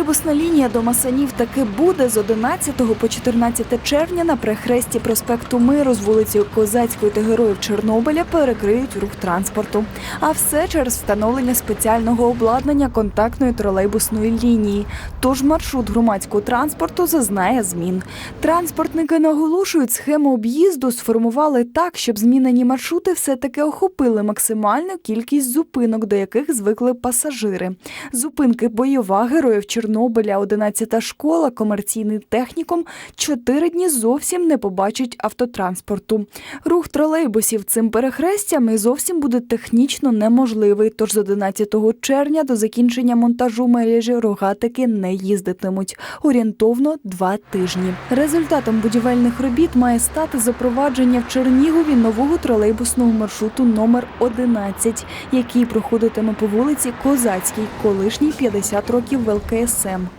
Тролейбусна лінія до Масанів таки буде з 11 по 14 червня на перехресті проспекту Миру з вулицею Козацької та Героїв Чорнобиля перекриють рух транспорту. А все через встановлення спеціального обладнання контактної тролейбусної лінії. Тож маршрут громадського транспорту зазнає змін. Транспортники наголошують, схему об'їзду сформували так, щоб змінені маршрути все-таки охопили максимальну кількість зупинок, до яких звикли пасажири. Зупинки бойова героїв Чорнобиля, 11 школа, комерційний технікум. Чотири дні зовсім не побачать автотранспорту. Рух тролейбусів цим перехрестям і зовсім буде технічно неможливий. Тож з 11 червня до закінчення монтажу мережі рогатики не їздитимуть. Орієнтовно два тижні. Результатом будівельних робіт має стати запровадження в Чернігові нового тролейбусного маршруту номер 11, який проходитиме по вулиці Козацькій, колишній 50 років в ЛКСМ.